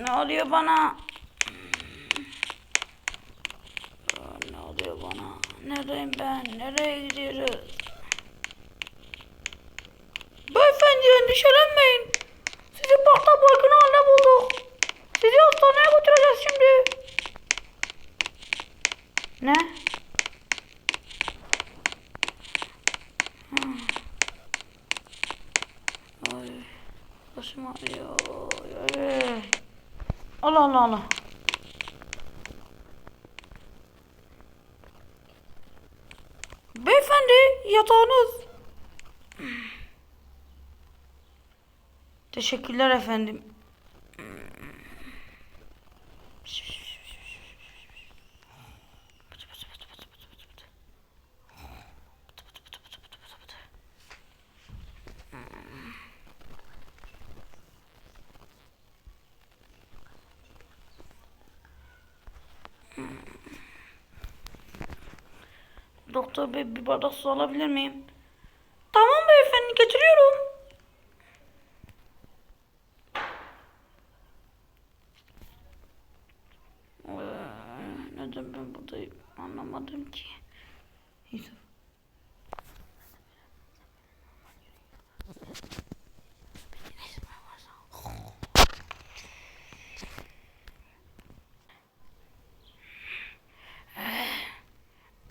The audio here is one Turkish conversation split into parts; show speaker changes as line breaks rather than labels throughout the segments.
Ne oluyor bana? Ne oluyor bana? Neredeyim ben? Nereye gidiyoruz? Beyefendi endişelenmeyin. Sizi parkta baygın halde bulduk. Sizi hastaneye götüreceğiz şimdi. Ne? Ay, başım ağrıyor. Ay. Allah Allah Allah. Beyefendi yatağınız. Teşekkürler efendim. Doktor bey bir bardak su alabilir miyim? Tamam beyefendi getiriyorum. Ee, neden ben buradayım anlamadım ki. Yusuf.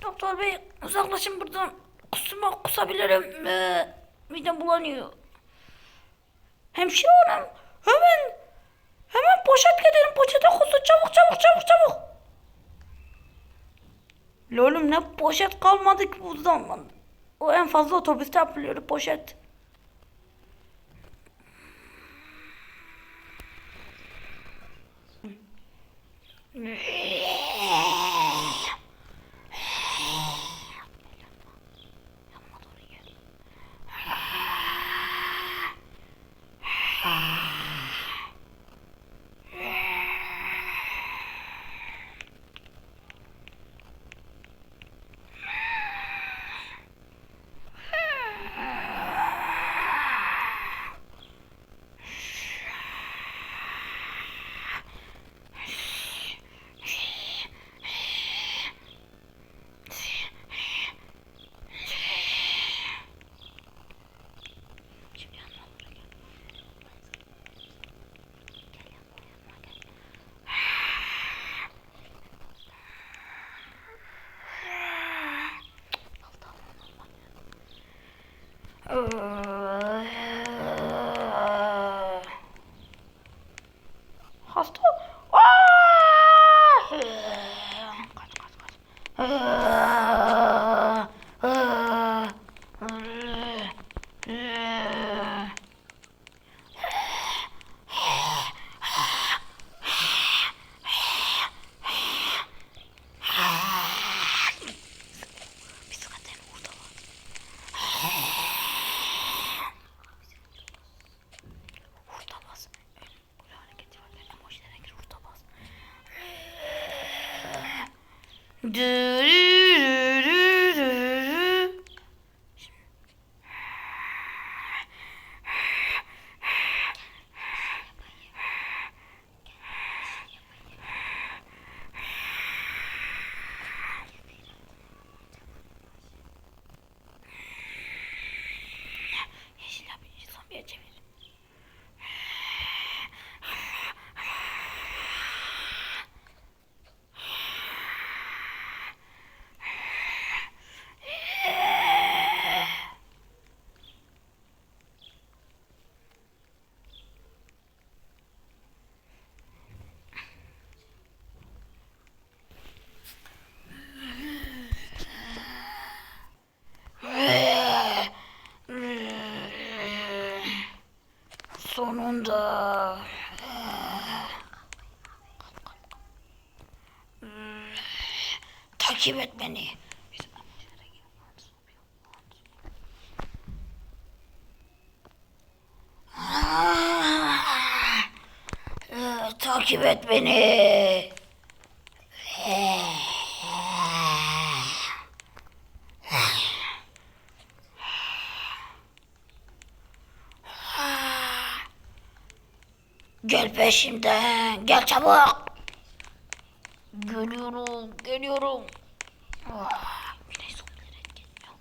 Doktor bey uzaklaşın buradan. Kusuma kusabilirim. Ee, midem bulanıyor. Hemşire hanım hemen hemen poşet getirin poşete kusun çabuk çabuk çabuk çabuk. Lolum ne poşet kalmadı ki bu zaman. O en fazla otobüste yapılıyor poşet. Uh. do. takip et beni. Ah! Takip et beni. Gel peşimden. Gel çabuk. Geliyorum, geliyorum. Ah, yine zombiler etkileniyor.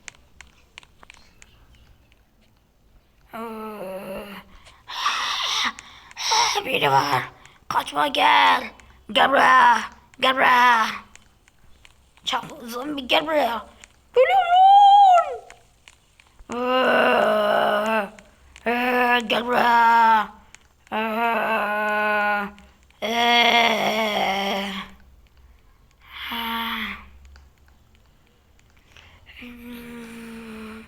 Biri var. Kaçma gel. Gel buraya. Gel buraya. Çabuk zombi gel buraya. Geliyorum. Ee, ee, gel buraya. Ee, ee. Ha. Hmm.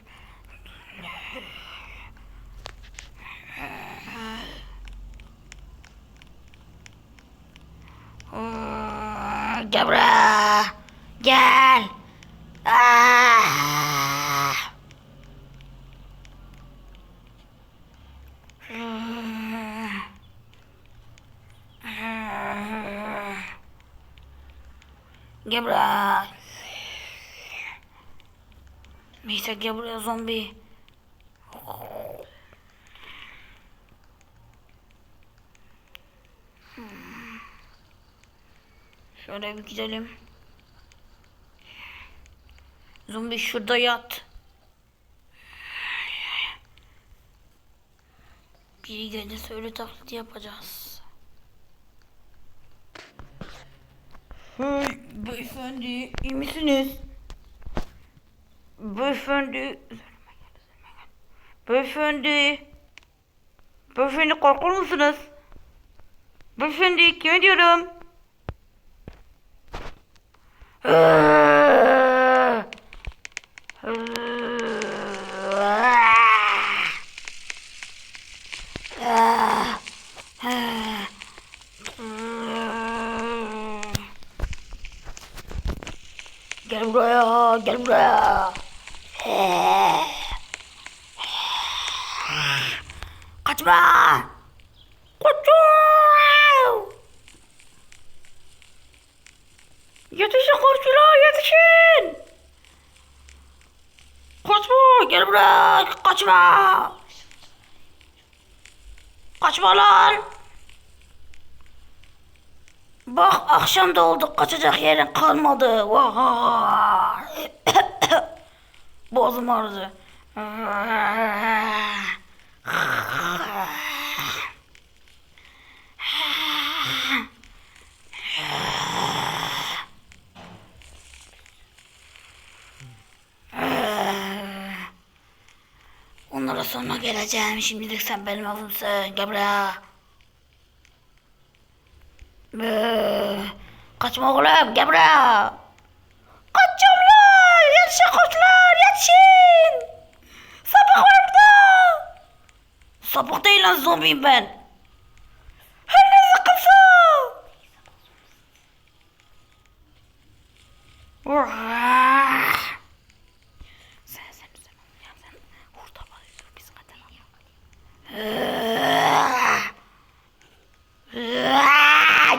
Ee, Gel buraya. Gel. Ah. Gel buraya. Neyse zombi. Şöyle bir gidelim. Zombi şurada yat. Biri gelirse öyle taklidi yapacağız. Hey beyefendi iyi misiniz? Beyefendi Beyefendi Beyefendi korkur musunuz? Beyefendi kime diyorum? Gel buraya, gel buraya. Kaçma! Kaçın! Yetişin komşular, yetişin! Kaçma, gel buraya, kaçma! Kaçma lan! Bak akşam da oldu kaçacak yerin kalmadı. Boğazım ağrıdı. Sonra geleceğim. Şimdilik sen benim avımsın. Gel buraya. Kaçma oğlum gel buraya. Kaçacağım lan. Yetişin koçlar yetişin. Sapık var burada. Sapık değil lan zombiyim ben. Her sıkımsa. Sen sen sen sen sen hurda bağırıyor biz kadın.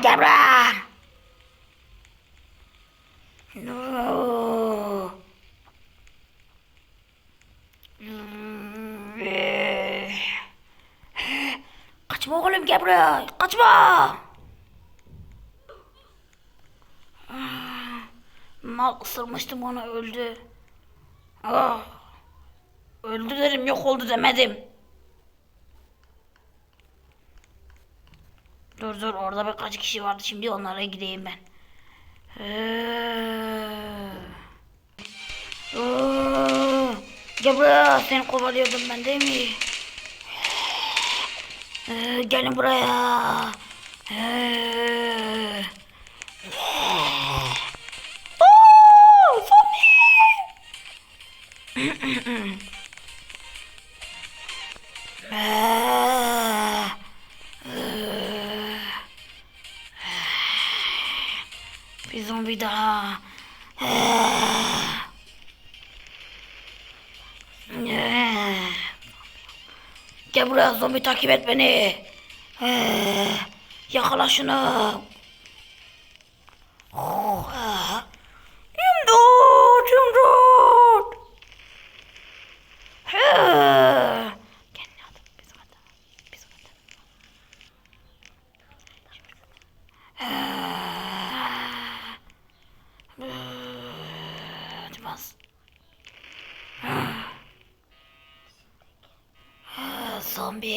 Gel buraya. No. Kaçma oğlum gel. Kaçma. Mal ısırmıştım onu öldü. Ah. Öldü dedim yok oldu demedim. Dur dur. Orada birkaç kişi vardı? Şimdi onlara gideyim ben. Gel buraya. Seni kovalıyordum ben değil mi? Ee, gelin buraya. Ee, Gel buraya zombi takip et beni. Yakala şunu. İmdat, imdat. Kendini atıp biz kadar. Biz kadar. Zombi.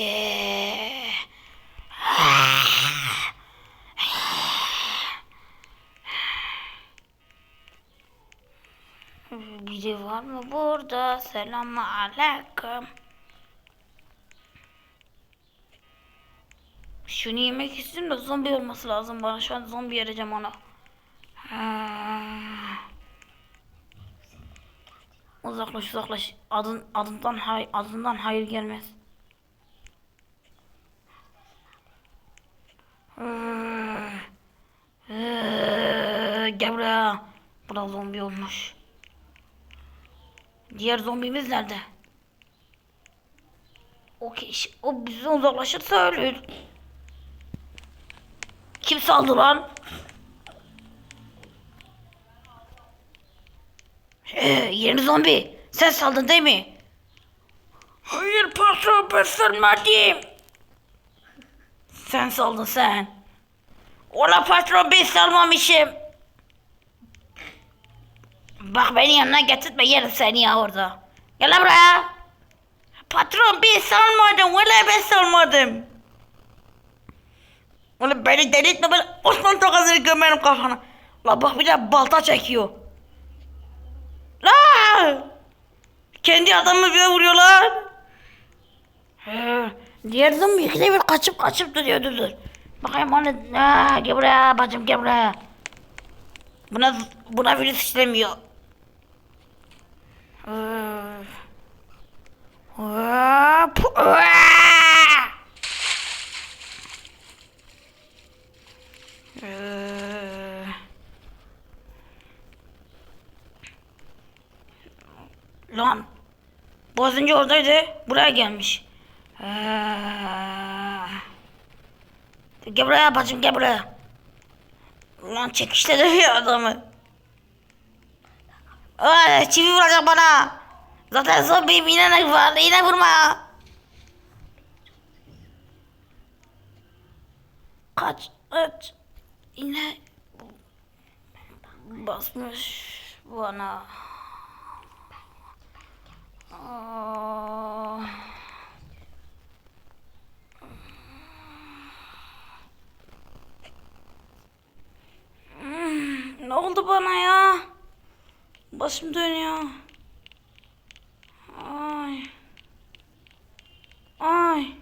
Biri var mı burada? Selamun aleyküm. Şunu yemek istiyorum da zombi olması lazım bana. Şu an zombi yarayacağım ona. Uzaklaş uzaklaş. Adın adından hay adından hayır gelmez. Ee, ee, Gel buraya. Burada zombi olmuş. Diğer zombimiz nerede? O kişi, o bizden uzaklaşırsa ölür. Kim saldı lan? Ee, yeni zombi. Sen saldın değil mi? Hayır patron ben salmadım. Sen saldın sen. Ola patron ben salmamışım. Bak beni yanına getirtme yerim seni ya orada. Gel buraya. Patron ben salmadım. Valla ben salmadım. Oğlum beni delirtme böyle Osman tokasını gömerim kafana. La bak bir de balta çekiyor. La! Kendi adamı bile vuruyorlar. Zombi ikide bir kaçıp kaçıp duruyor dur dur. Bakayım onu. Ha, gel buraya bacım gel buraya. Buna buna virüs işlemiyor. Hop. Aa! Lan. Bu az önce oradaydı. Buraya gelmiş. Ee, Gel buraya bacım gel buraya. Lan çekişte dövüyor adamı. Ay, çivi vuracak bana. Zaten zombiyim yine var. Yine vurma. Kaç. Kaç. Yine basmış bana. Aa. Bana ya? Başım dönüyor. Ay. Ay.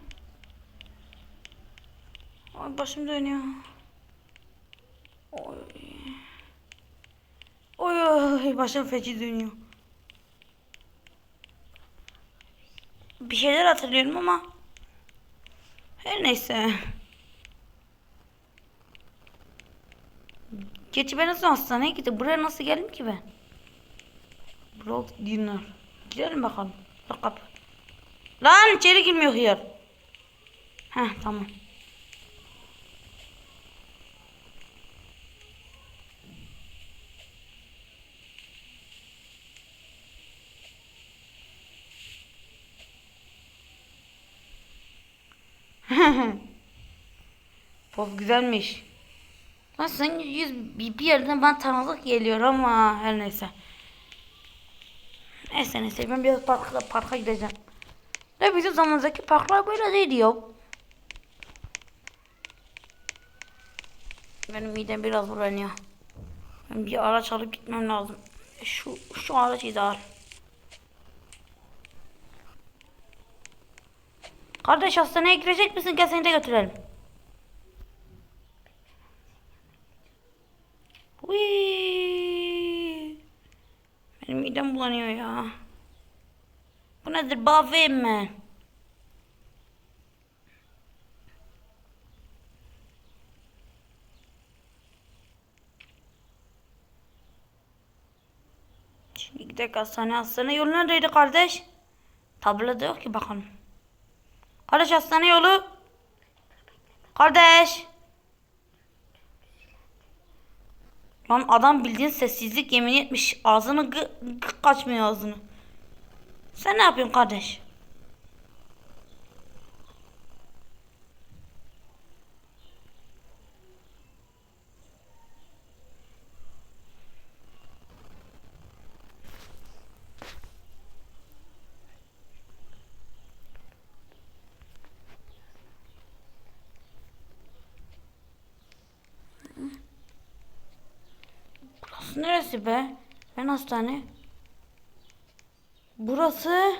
Ay başım dönüyor. Oy. Oy oy başım feci dönüyor. Bir şeyler hatırlıyorum ama her neyse. Geçi ben nasıl hastaneye gittim? Buraya nasıl geldim ki ben? Brock Dinner. Gidelim bakalım. Bak kapı. Lan içeri girmiyor hıyar. Heh tamam. Pop güzelmiş. Lan sen yüz bir bir yerden bana tanıdık geliyor ama her neyse. Neyse neyse ben biraz parka, parka gideceğim. Ne bizim zamanımızdaki parklar böyle değildi ya. Benim midem biraz bulanıyor. Ben bir araç alıp gitmem lazım. Şu şu araç ideal. Kardeş hastaneye girecek misin? Gel seni de götürelim. Uy. Benim midem bulanıyor ya. Bu nedir? Bavim mi? Şimdi gidelim hastane. Hastane yolu neredeydi kardeş? Tabloda yok ki bakalım. Kardeş hastane yolu. Kardeş. Lan adam bildiğin sessizlik yemin etmiş. Ağzını gı, gı kaçmıyor ağzını. Sen ne yapıyorsun kardeş? Neresi be? Ben hastane. Burası.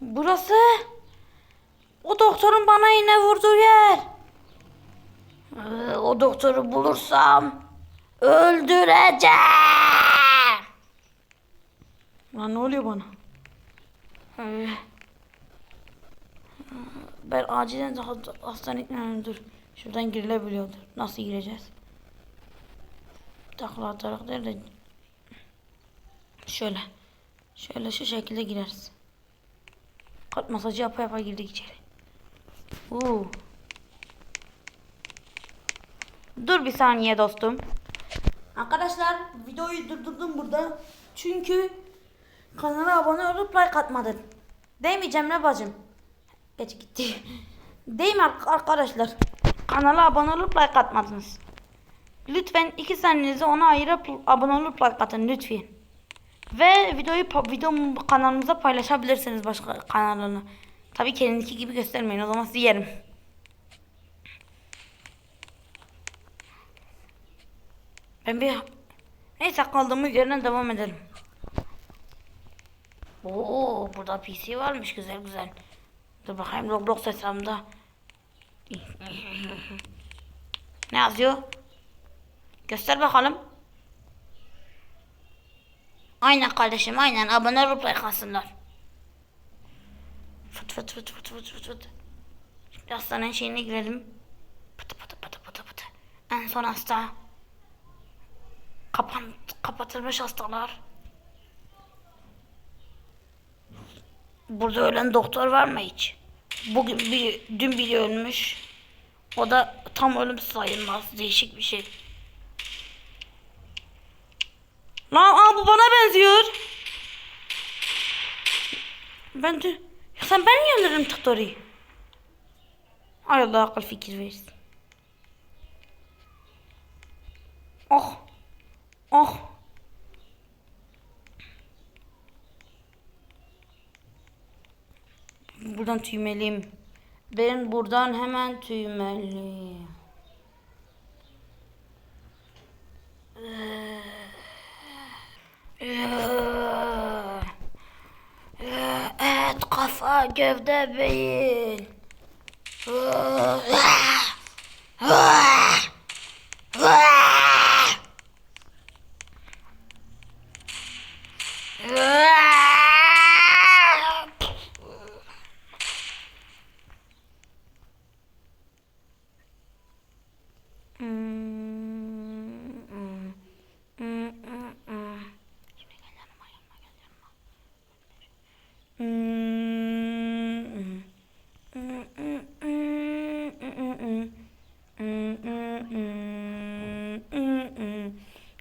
Burası. O doktorun bana iğne vurduğu yer. Ee, o doktoru bulursam öldüreceğim. Lan ne oluyor bana? Ee, ben acilen ha- hastaneye gitmem. Dur. Şuradan girilebiliyordur. Nasıl gireceğiz? Takla atarak değil de şöyle. Şöyle şu şekilde gireriz. Kalp masajı yapa yapa girdik içeri. Oo. Dur bir saniye dostum. Arkadaşlar videoyu durdurdum burada. Çünkü kanala abone olup like atmadın. Değil mi Cemre bacım? Geç gitti. Değil mi ar- arkadaşlar? Kanala abone olup like atmadınız. Lütfen iki saniyenizi ona ayırıp abone olup like atın lütfen. Ve videoyu videomu kanalımıza paylaşabilirsiniz başka kanallarına. Tabii kendinki gibi göstermeyin o zaman sizi yerim. Ben bir neyse kaldığımız yerden devam edelim. Oo burada PC varmış güzel güzel. Dur bakayım Roblox hesabımda. Ne yazıyor? Göster bakalım. Aynen kardeşim aynen abone olup like atsınlar. Fıt fıt fıt fıt fıt fıt fıt. Şimdi hastanın şeyine girelim. Pıtı pıtı pıtı pıtı pıtı. En son hasta. Kapan, kapatılmış hastalar. Burada ölen doktor var mı hiç? Bugün bir, dün biri ölmüş. O da tam ölüm sayılmaz. Değişik bir şey. Lan aa, bu bana benziyor. Ben de... Sen ben öldürürüm Tıktori'yi? Ay Allah akıl fikir versin. Oh. Oh. Buradan tüymeliyim. Ben buradan hemen tüymeliyim. Et, kafa, gövde, beyin. Şimdi gel yanıma yanıma gel yanıma.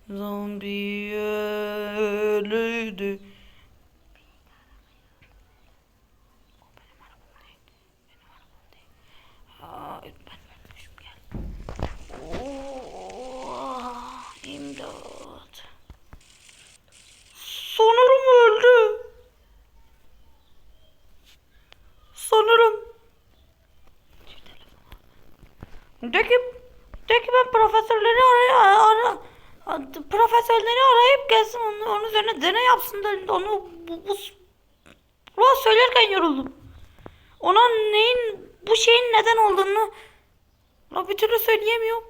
Zombi ölüydü. Ben ölmüşüm gel. İmdat. Sanırım öldü. Sanırım. De ki, de ki ben profesörleri araya ara, profesörleri arayıp gelsin onu, onun üzerine deney yapsın da onu bu, bu, bu söylerken yoruldum. Ona neyin bu şeyin neden olduğunu la bir türlü söyleyemiyorum.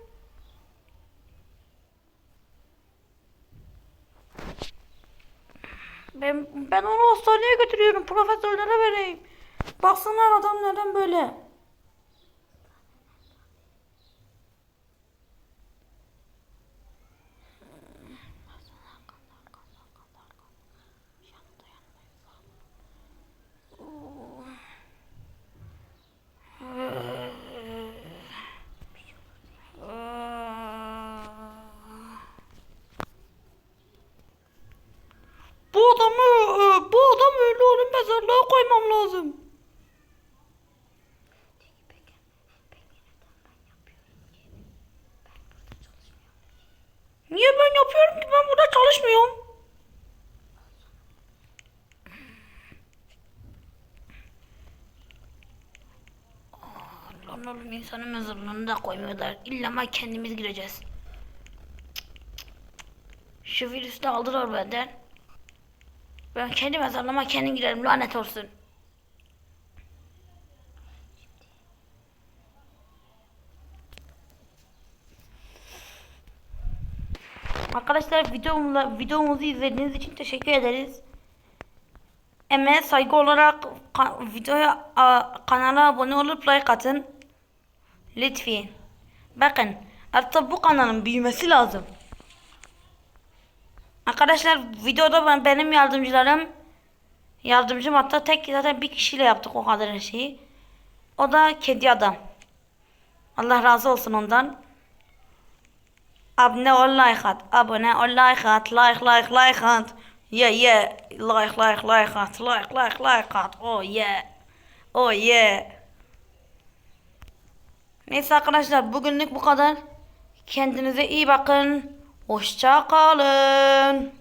Ben, ben onu hastaneye götürüyorum. Profesörlere vereyim. Baksınlar adam neden böyle. Bu adamı, e, bu adam ölü onun mezarlığa koymam lazım. Niye ben yapıyorum ki ben burada çalışmıyorum? Aa, Lan oğlum insanın mezarlığını da koymuyorlar. İlla ama kendimiz gireceğiz. Şu virüsü de aldılar benden. Ben kendi mezarlığıma kendim girerim lanet olsun. Arkadaşlar videomla, videomuzu izlediğiniz için teşekkür ederiz. Emeğe saygı olarak videoya kanala abone olup like atın. Lütfen. Bakın artık bu kanalın büyümesi lazım. Arkadaşlar videoda ben, benim yardımcılarım yardımcım hatta tek zaten bir kişiyle yaptık o kadar şeyi. O da kedi adam. Allah razı olsun ondan. Abone ol like at. Abone ol like at. Like like like at. Yeah yeah. Like like like at. Like like like at. Oh yeah. Oh yeah. Neyse arkadaşlar bugünlük bu kadar. Kendinize iyi bakın. Hoşça kalın.